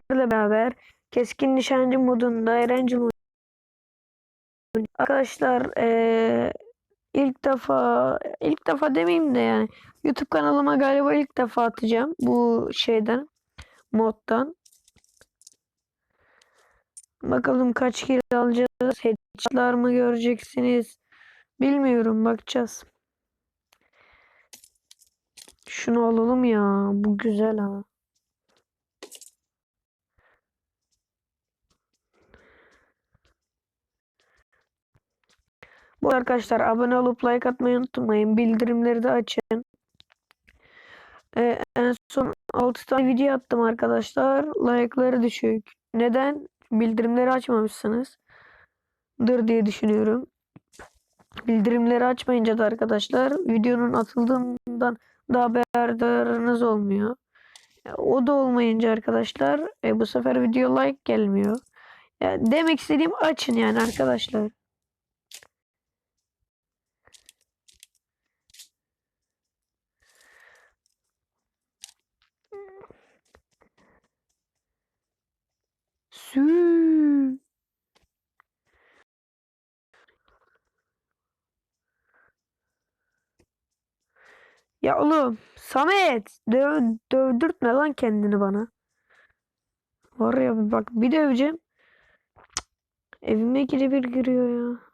sizlerle beraber keskin nişancı modunda Erencil oynuyoruz. Arkadaşlar eee, ilk defa ilk defa demeyeyim de yani YouTube kanalıma galiba ilk defa atacağım bu şeyden moddan. Bakalım kaç kill alacağız. Headshotlar mı göreceksiniz? Bilmiyorum bakacağız. Şunu alalım ya. Bu güzel ha. Bu arkadaşlar abone olup like atmayı unutmayın. Bildirimleri de açın. Ee, en son 6 tane video attım arkadaşlar. Like'ları düşük. Neden? Bildirimleri açmamışsınız. Dır diye düşünüyorum. Bildirimleri açmayınca da arkadaşlar videonun atıldığından da haberdarınız olmuyor. O da olmayınca arkadaşlar e, bu sefer video like gelmiyor. Ya, demek istediğim açın yani arkadaşlar. Sü. Ya oğlum Samet döv, dövdürtme lan kendini bana. Var ya bak bir döveceğim. Evime bir giriyor ya.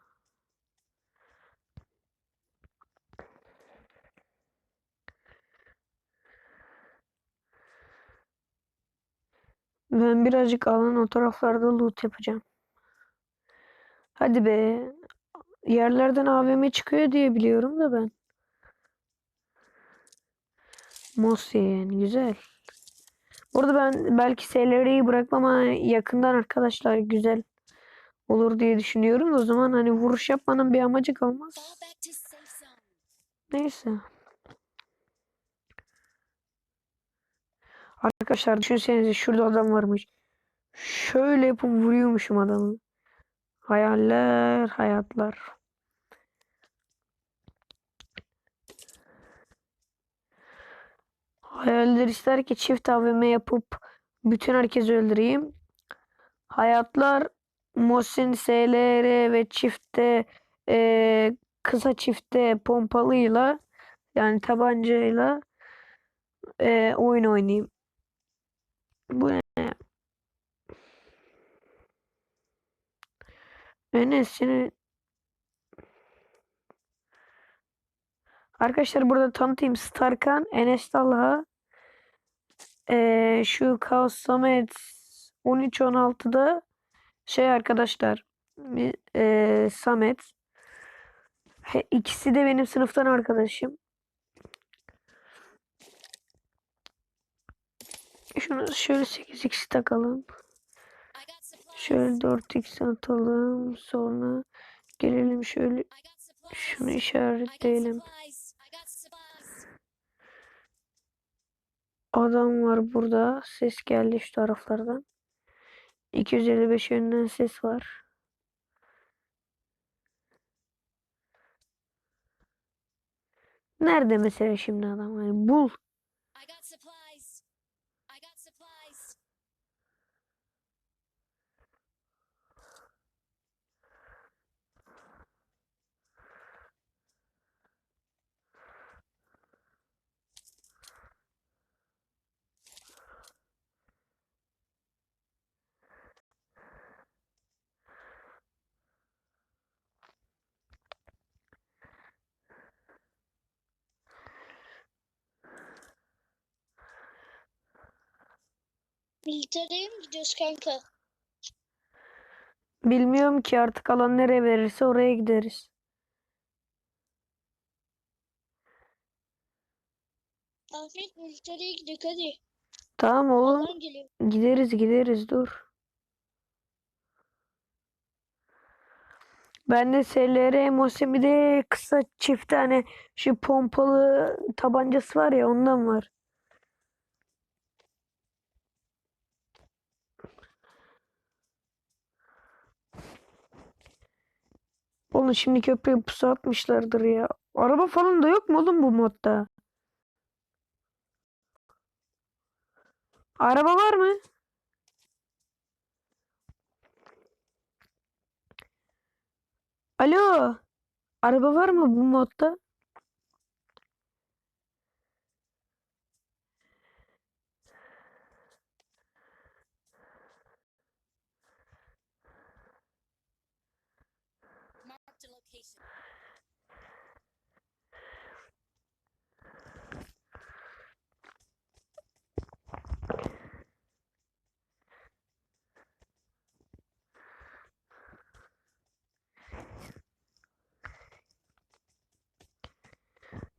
Ben birazcık alan o taraflarda loot yapacağım. Hadi be. Yerlerden AVM çıkıyor diye biliyorum da ben. Mossy yani güzel. Burada ben belki SLR'yi bırakmam ama yakından arkadaşlar güzel olur diye düşünüyorum. O zaman hani vuruş yapmanın bir amacı kalmaz. Neyse. Arkadaşlar düşünsenize şurada adam varmış. Şöyle yapıp vuruyormuşum adamı. Hayaller, hayatlar. Hayaller ister ki çift AVM yapıp bütün herkesi öldüreyim. Hayatlar Mosin SLR ve çifte eee, kısa çifte pompalıyla yani tabancayla eee, oyun oynayayım. Bu ne? Enes seni Arkadaşlar burada tanıtayım Starkan, Enes Talha eee, şu Kaos Samet 13-16'da şey arkadaşlar eee, Samet He, ikisi de benim sınıftan arkadaşım. Şunu şöyle 8x takalım. Şöyle 4x atalım. Sonra gelelim şöyle şunu işaretleyelim. Adam var burada. Ses geldi şu taraflardan. 255 yönünden ses var. Nerede mesela şimdi adam? Hani bul. Militereye mi gidiyoruz kanka? Bilmiyorum ki artık alan nereye verirse oraya gideriz. Ahmet militereye gidiyor hadi. Tamam oğlum. Alan geliyor. Gideriz gideriz dur. Bende SLR Mose bir de kısa çift tane şu pompalı tabancası var ya ondan var. Oğlum şimdi köprüye pusu atmışlardır ya. Araba falan da yok mu oğlum bu modda? Araba var mı? Alo. Araba var mı bu modda? Location.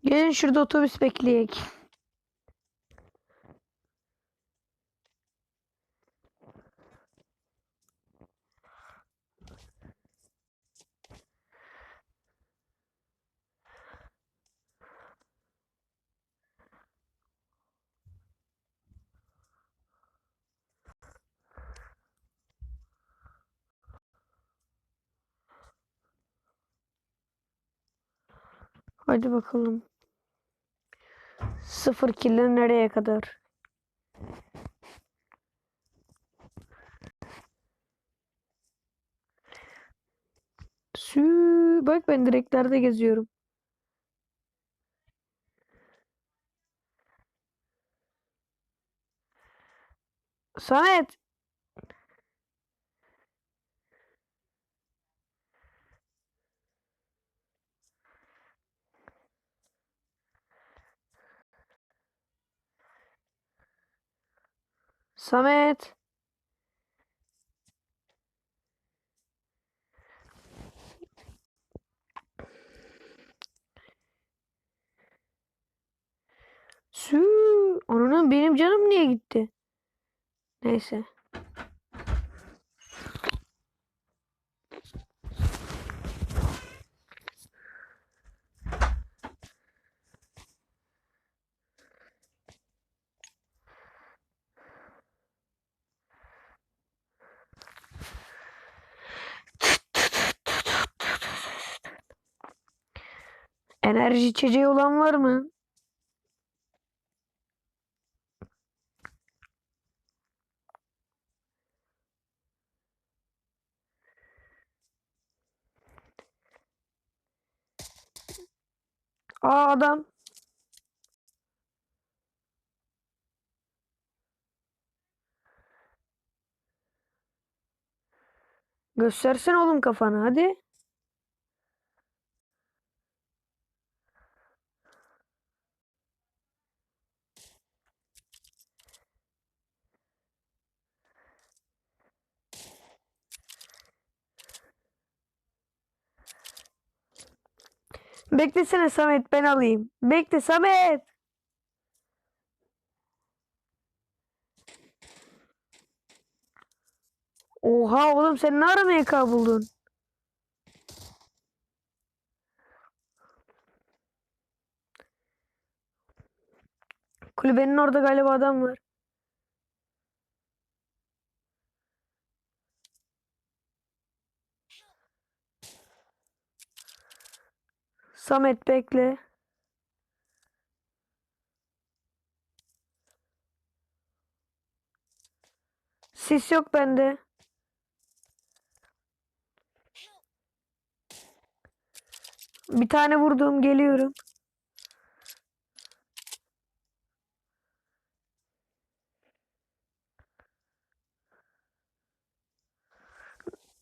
Gelin şurada otobüs bekleyek. Hadi bakalım. Sıfır kille nereye kadar? Sü bak ben direklerde geziyorum. Samet. Samet. Sü, onun benim canım niye gitti? Neyse. Enerji içeceği olan var mı? Aa adam. Göstersen oğlum kafanı hadi. Beklesene Samet ben alayım. Bekle Samet. Oha oğlum sen ne ara MK buldun? Kulübenin orada galiba adam var. Samet bekle. Sis yok bende. Bir tane vurdum geliyorum.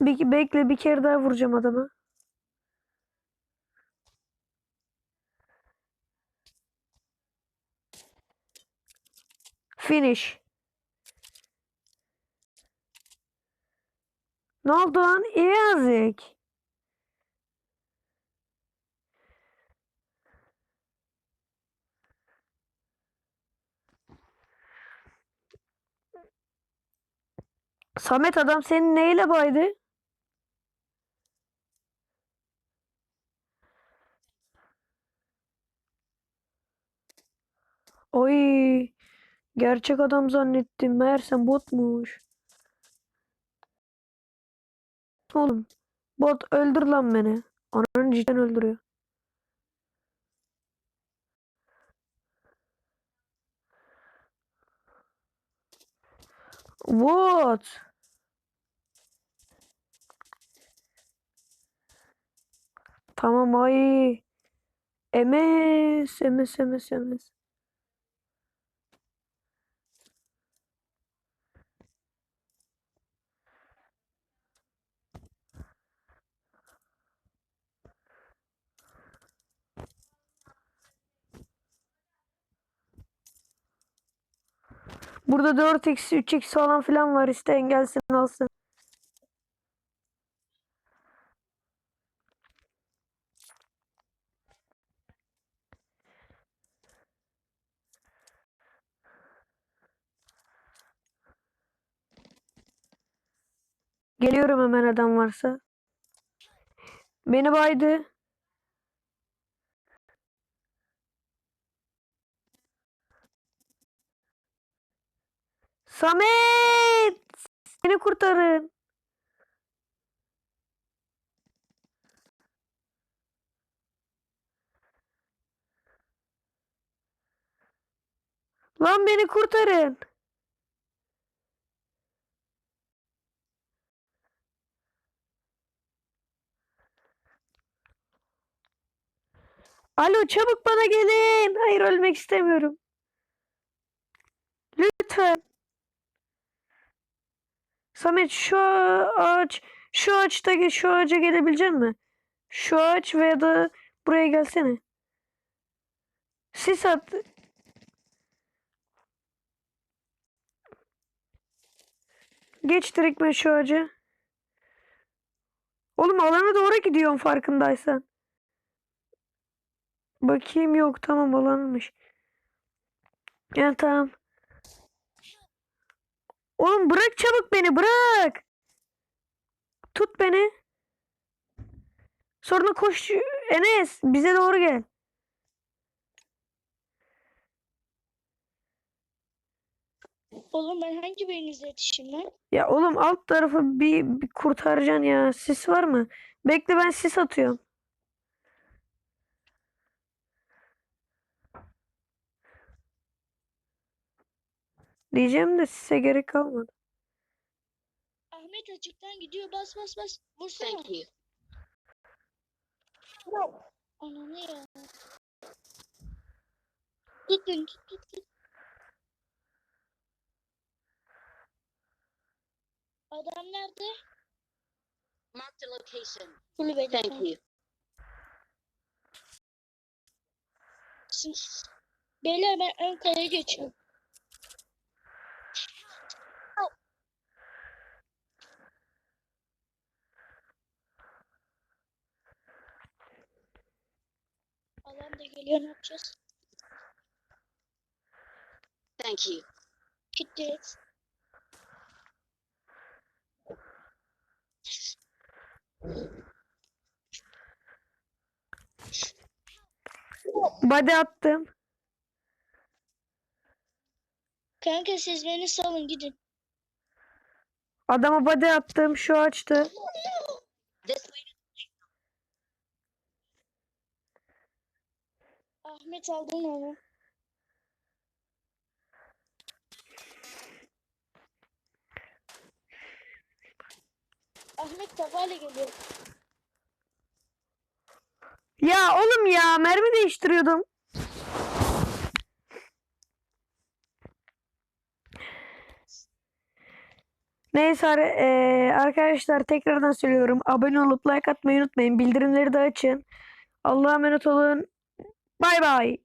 Bir, bekle bir kere daha vuracağım adama. Finish. Ne oldu lan? İyi yazık. Samet adam senin neyle baydı? Oy. Gerçek adam zannettim. Meğersem botmuş. Oğlum. Bot öldür lan beni. Ananı cidden öldürüyor. What? Tamam ay. Emes, emes, emes, emes. Burada 4x, 3x falan filan var. İsteyen gelsin alsın. Geliyorum hemen adam varsa. Beni baydı. Samet! Beni kurtarın. Lan beni kurtarın. Alo çabuk bana gelin. Hayır ölmek istemiyorum. Lütfen. Samet şu ağaç şu ağaçta şu ağaca gelebilecek mi? Şu ağaç veya da buraya gelsene. Sis at. Geç direkt şu ağaca. Oğlum alana doğru gidiyorum farkındaysan. Bakayım yok tamam alanmış. Yani tamam. Oğlum bırak çabuk beni bırak. Tut beni. Sonra koş Enes bize doğru gel. Oğlum ben hangi birinizle yetişeyim lan? Ya oğlum alt tarafı bir, bir kurtaracaksın ya. Sis var mı? Bekle ben sis atıyorum. Diyeceğim de size gerek kalmadı. Ahmet açıktan gidiyor bas bas bas. Vursana. Thank you. Ananı ya. Beni tut tut tut. Adam nerede? Marked a location. Kulübede. Thank you. Beyler ben ön kaleye geçiyorum. Alan da geliyor ne yapacağız? Thank you. Gitti. Body attım. Kanka siz beni salın gidin. Adama body attım. Şu açtı. Ahmet aldın onu. Ahmet kafayla geliyor. Ya oğlum ya mermi değiştiriyordum. Neyse eee, arkadaşlar tekrardan söylüyorum. Abone olup like atmayı unutmayın. Bildirimleri de açın. Allah'a emanet olun. Bye bye.